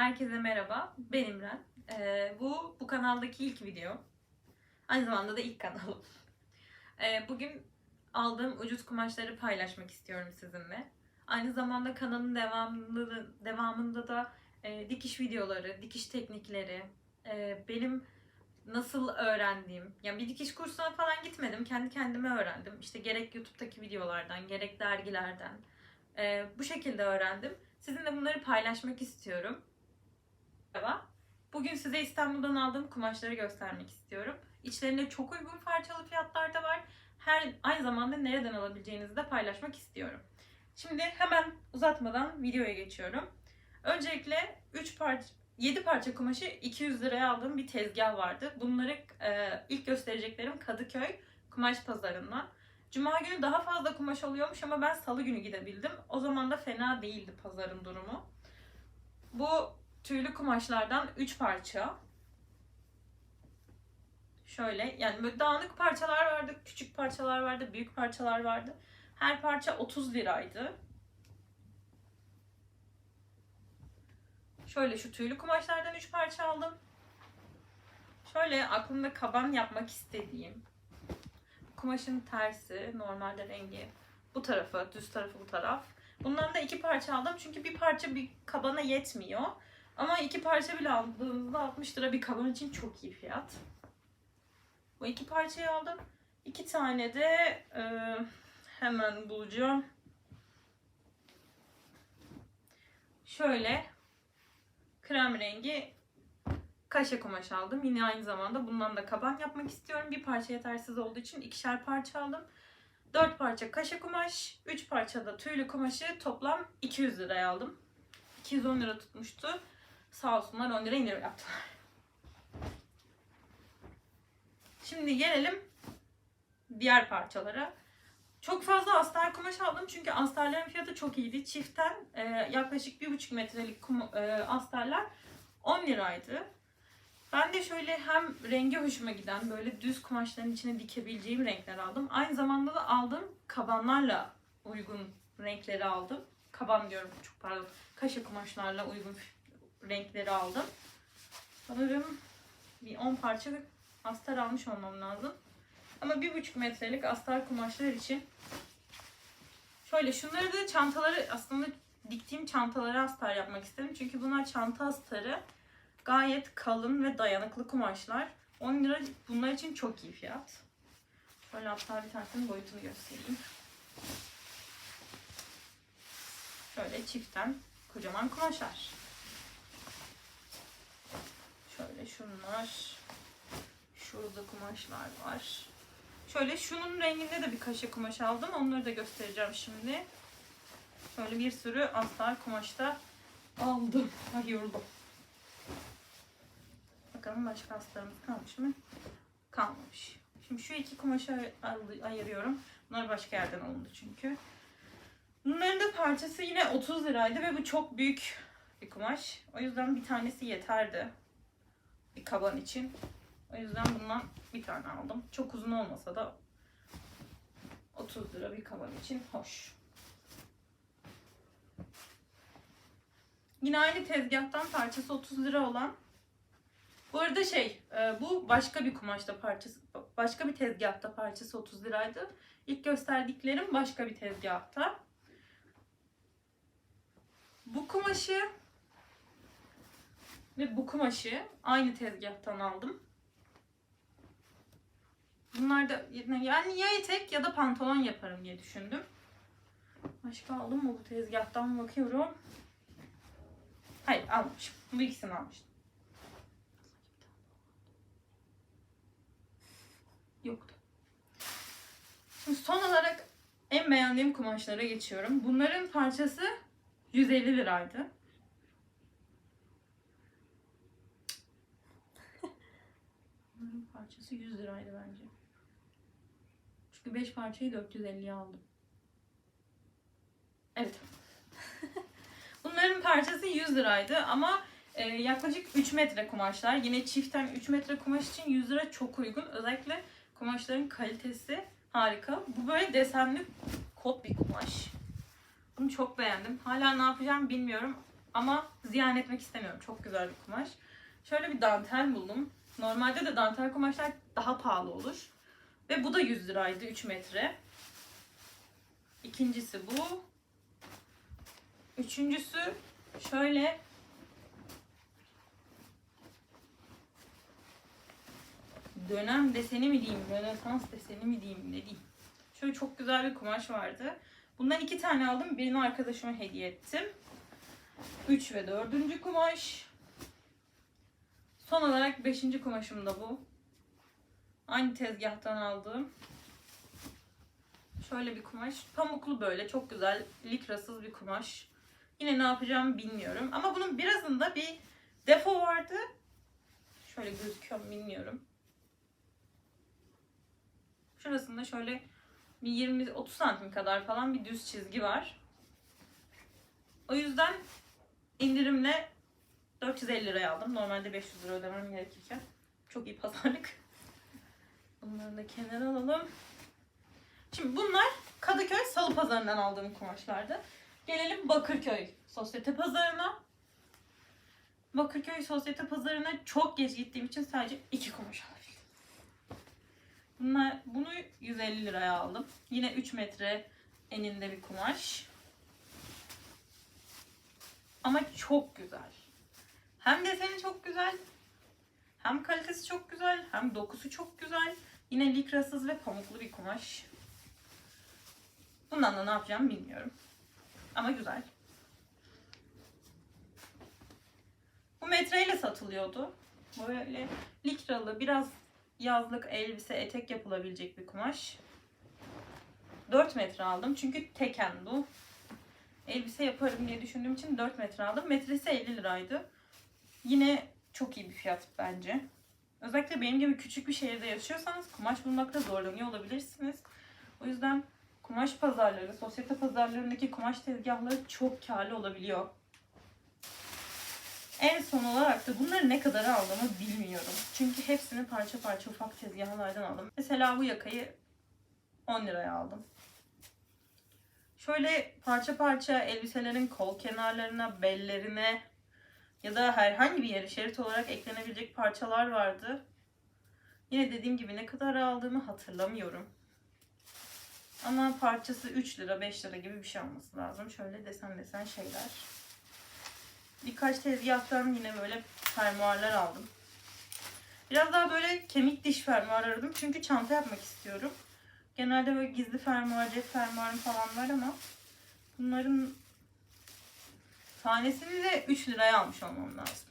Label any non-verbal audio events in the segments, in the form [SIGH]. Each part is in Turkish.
Herkese merhaba, ben İmren. Ee, bu bu kanaldaki ilk video. Aynı zamanda da ilk kanalım. Ee, bugün aldığım ucuz kumaşları paylaşmak istiyorum sizinle. Aynı zamanda kanalın devamında, devamında da e, dikiş videoları, dikiş teknikleri, e, benim nasıl öğrendiğim, yani bir dikiş kursuna falan gitmedim, kendi kendime öğrendim. İşte gerek YouTube'daki videolardan, gerek dergilerden, e, bu şekilde öğrendim. Sizinle bunları paylaşmak istiyorum. Merhaba. Bugün size İstanbul'dan aldığım kumaşları göstermek istiyorum. İçlerinde çok uygun parçalı fiyatlar da var. Her aynı zamanda nereden alabileceğinizi de paylaşmak istiyorum. Şimdi hemen uzatmadan videoya geçiyorum. Öncelikle 3 parça 7 parça kumaşı 200 liraya aldığım bir tezgah vardı. Bunları e, ilk göstereceklerim Kadıköy kumaş pazarından. Cuma günü daha fazla kumaş oluyormuş ama ben salı günü gidebildim. O zaman da fena değildi pazarın durumu. Bu tüylü kumaşlardan 3 parça. Şöyle yani dağınık parçalar vardı, küçük parçalar vardı, büyük parçalar vardı. Her parça 30 liraydı. Şöyle şu tüylü kumaşlardan 3 parça aldım. Şöyle aklımda kaban yapmak istediğim. Kumaşın tersi, normalde rengi bu tarafı, düz tarafı bu taraf. Bundan da iki parça aldım çünkü bir parça bir kabana yetmiyor. Ama iki parça bile aldığınızda 60 lira bir kaban için çok iyi fiyat. Bu iki parçayı aldım. İki tane de e, hemen bulacağım. Şöyle krem rengi kaşe kumaş aldım. Yine aynı zamanda bundan da kaban yapmak istiyorum. Bir parça yetersiz olduğu için ikişer parça aldım. 4 parça kaşe kumaş, 3 parça da tüylü kumaşı toplam 200 liraya aldım. 210 lira tutmuştu. Sağ olsunlar 10 lira indirim yaptılar. Şimdi gelelim diğer parçalara. Çok fazla astar kumaş aldım çünkü astarların fiyatı çok iyiydi. Çiftten e, yaklaşık 1,5 metrelik kum, e, astarlar 10 liraydı. Ben de şöyle hem rengi hoşuma giden böyle düz kumaşların içine dikebileceğim renkler aldım. Aynı zamanda da aldığım kabanlarla uygun renkleri aldım. Kaban diyorum çok pardon. Kaşe kumaşlarla uygun renkleri aldım. Sanırım bir 10 parça astar almış olmam lazım. Ama bir buçuk metrelik astar kumaşlar için şöyle şunları da çantaları aslında diktiğim çantalara astar yapmak istedim. Çünkü bunlar çanta astarı. Gayet kalın ve dayanıklı kumaşlar. 10 lira bunlar için çok iyi fiyat. Şöyle hatta bir tanesinin boyutunu göstereyim. Şöyle çiftten kocaman kumaşlar. Şöyle şunlar. Şurada kumaşlar var. Şöyle şunun renginde de bir kaşe kumaş aldım. Onları da göstereceğim şimdi. Şöyle bir sürü astar kumaşta aldım. [LAUGHS] Ay yoruldum. Bakalım başka astarımız kalmış mı? Kalmamış. Şimdi şu iki kumaşı ay- ayırıyorum. Bunlar başka yerden alındı çünkü. Bunların da parçası yine 30 liraydı ve bu çok büyük bir kumaş. O yüzden bir tanesi yeterdi. Bir kaban için. O yüzden bundan bir tane aldım. Çok uzun olmasa da 30 lira bir kaban için hoş. Yine aynı tezgahtan parçası 30 lira olan bu arada şey, e, bu başka bir kumaşta parçası, başka bir tezgahta parçası 30 liraydı. İlk gösterdiklerim başka bir tezgahta. Bu kumaşı ve bu kumaşı aynı tezgahtan aldım. Bunlar da yani ya etek ya da pantolon yaparım diye düşündüm. Başka aldım mı bu tezgahtan bakıyorum. Hayır almamışım. Bu ikisini almıştım. Yoktu. Şimdi son olarak en beğendiğim kumaşlara geçiyorum. Bunların parçası 150 liraydı. Bunların parçası 100 liraydı bence. Çünkü 5 parçayı 450'ye aldım. Evet. [LAUGHS] Bunların parçası 100 liraydı ama e, yaklaşık 3 metre kumaşlar. Yine çiftten 3 metre kumaş için 100 lira çok uygun. Özellikle kumaşların kalitesi harika. Bu böyle desenli kot bir kumaş. Bunu çok beğendim. Hala ne yapacağım bilmiyorum. Ama ziyan etmek istemiyorum. Çok güzel bir kumaş. Şöyle bir dantel buldum. Normalde de dantel kumaşlar daha pahalı olur. Ve bu da 100 liraydı 3 metre. İkincisi bu. Üçüncüsü şöyle dönem deseni mi diyeyim, rönesans deseni mi diyeyim, ne diyeyim. Şöyle çok güzel bir kumaş vardı. Bundan iki tane aldım. Birini arkadaşıma hediye ettim. Üç ve dördüncü kumaş. Son olarak beşinci kumaşım da bu. Aynı tezgahtan aldığım. Şöyle bir kumaş. Pamuklu böyle. Çok güzel. Likrasız bir kumaş. Yine ne yapacağımı bilmiyorum. Ama bunun birazında bir defo vardı. Şöyle gözüküyor bilmiyorum. Şurasında şöyle bir 20-30 santim kadar falan bir düz çizgi var. O yüzden indirimle 450 liraya aldım. Normalde 500 lira ödemem gerekirken. Çok iyi pazarlık. Bunları da kenara alalım. Şimdi bunlar Kadıköy Salı Pazarı'ndan aldığım kumaşlardı. Gelelim Bakırköy Sosyete Pazarı'na. Bakırköy Sosyete Pazarı'na çok geç gittiğim için sadece iki kumaş alabildim. Bunlar, bunu 150 liraya aldım. Yine 3 metre eninde bir kumaş. Ama çok güzel. Hem deseni çok güzel, hem kalitesi çok güzel, hem dokusu çok güzel. Yine likrasız ve pamuklu bir kumaş. Bundan da ne yapacağımı bilmiyorum. Ama güzel. Bu metreyle satılıyordu. Böyle likralı, biraz yazlık elbise, etek yapılabilecek bir kumaş. 4 metre aldım çünkü teken bu. Elbise yaparım diye düşündüğüm için 4 metre aldım. Metresi 50 liraydı. Yine çok iyi bir fiyat bence. Özellikle benim gibi küçük bir şehirde yaşıyorsanız kumaş bulmakta zorlanıyor olabilirsiniz. O yüzden kumaş pazarları, sosyete pazarlarındaki kumaş tezgahları çok karlı olabiliyor. En son olarak da bunları ne kadar aldığımı bilmiyorum. Çünkü hepsini parça parça ufak tezgahlardan aldım. Mesela bu yakayı 10 liraya aldım. Şöyle parça parça elbiselerin kol kenarlarına, bellerine ya da herhangi bir yere şerit olarak eklenebilecek parçalar vardı. Yine dediğim gibi ne kadar aldığımı hatırlamıyorum. Ama parçası 3 lira 5 lira gibi bir şey olması lazım. Şöyle desen desen şeyler. Birkaç tezgahtan yine böyle fermuarlar aldım. Biraz daha böyle kemik diş fermuar aradım. Çünkü çanta yapmak istiyorum. Genelde böyle gizli fermuar, cep fermuarım falan var ama bunların tanesini de 3 liraya almış olmam lazım.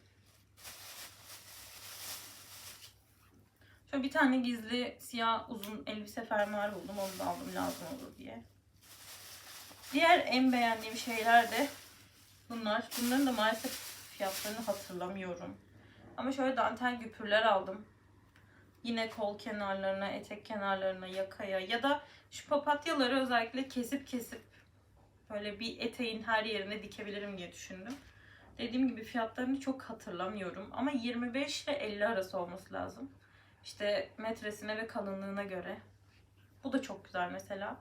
Şöyle bir tane gizli siyah uzun elbise fermuarı buldum. Onu da aldım lazım olur diye. Diğer en beğendiğim şeyler de bunlar. Bunların da maalesef fiyatlarını hatırlamıyorum. Ama şöyle dantel güpürler aldım. Yine kol kenarlarına, etek kenarlarına, yakaya ya da şu papatyaları özellikle kesip kesip böyle bir eteğin her yerine dikebilirim diye düşündüm. Dediğim gibi fiyatlarını çok hatırlamıyorum ama 25 ile 50 arası olması lazım. İşte metresine ve kalınlığına göre. Bu da çok güzel mesela.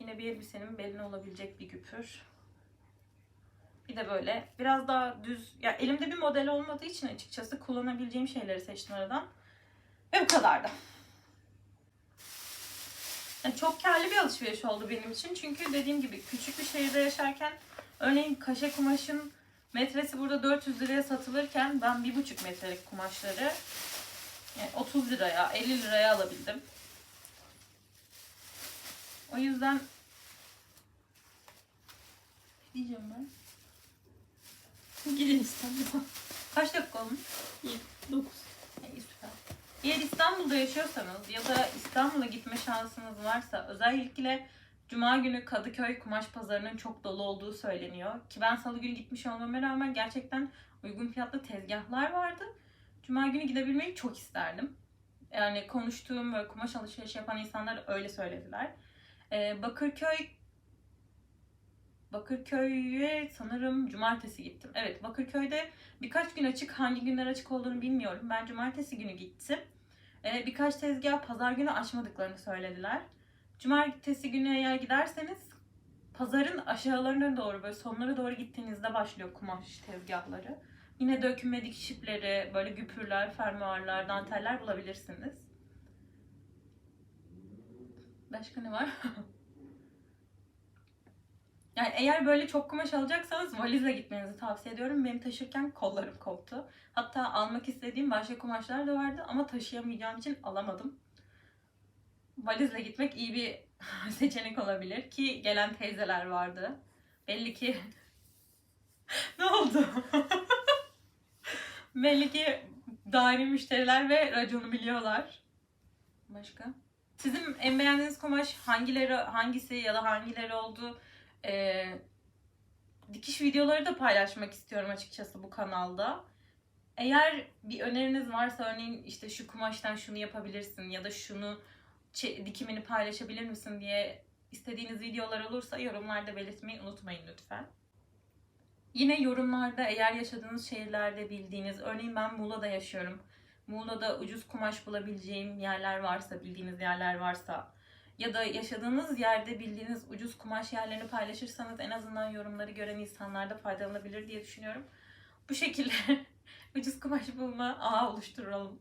Yine bir elbisenin beline olabilecek bir güpür. Bir de böyle biraz daha düz, ya elimde bir model olmadığı için açıkçası kullanabileceğim şeyleri seçtim aradan. Ve bu kadardı. Yani çok karlı bir alışveriş oldu benim için. Çünkü dediğim gibi küçük bir şehirde yaşarken örneğin kaşe kumaşın metresi burada 400 liraya satılırken ben 1,5 metrelik kumaşları yani 30 liraya, 50 liraya alabildim. O yüzden ne diyeceğim ben? Gidin İstanbul'a. Kaç dakika olmuş? 9. İyi süper. Eğer İstanbul'da yaşıyorsanız ya da İstanbul'a gitme şansınız varsa özellikle Cuma günü Kadıköy Kumaş Pazarı'nın çok dolu olduğu söyleniyor. Ki ben salı günü gitmiş olmama rağmen gerçekten uygun fiyatlı tezgahlar vardı. Cuma günü gidebilmeyi çok isterdim. Yani konuştuğum böyle kumaş alışverişi yapan insanlar öyle söylediler. Ee, Bakırköy Bakırköy'e sanırım cumartesi gittim. Evet Bakırköy'de birkaç gün açık. Hangi günler açık olduğunu bilmiyorum. Ben cumartesi günü gittim. Ee, birkaç tezgah pazar günü açmadıklarını söylediler. Cumartesi günü eğer giderseniz pazarın aşağılarına doğru böyle sonlara doğru gittiğinizde başlıyor kumaş tezgahları. Yine döküme dikiş ipleri, böyle güpürler, fermuarlar, danteller bulabilirsiniz. Başka ne var? [LAUGHS] yani eğer böyle çok kumaş alacaksanız valizle gitmenizi tavsiye ediyorum. Benim taşırken kollarım koptu. Hatta almak istediğim başka kumaşlar da vardı ama taşıyamayacağım için alamadım. Valizle gitmek iyi bir [LAUGHS] seçenek olabilir ki gelen teyzeler vardı. Belli ki [LAUGHS] ne oldu? [LAUGHS] Belli ki daimi müşteriler ve raconu biliyorlar. Başka? Sizin en beğendiğiniz kumaş hangileri, hangisi ya da hangileri oldu? Ee, dikiş videoları da paylaşmak istiyorum açıkçası bu kanalda. Eğer bir öneriniz varsa örneğin işte şu kumaştan şunu yapabilirsin ya da şunu dikimini paylaşabilir misin diye istediğiniz videolar olursa yorumlarda belirtmeyi unutmayın lütfen. Yine yorumlarda eğer yaşadığınız şehirlerde bildiğiniz, örneğin ben Muğla'da yaşıyorum. Muğla'da ucuz kumaş bulabileceğim yerler varsa, bildiğiniz yerler varsa ya da yaşadığınız yerde bildiğiniz ucuz kumaş yerlerini paylaşırsanız en azından yorumları gören insanlar da faydalanabilir diye düşünüyorum. Bu şekilde [LAUGHS] ucuz kumaş bulma ağı oluşturalım.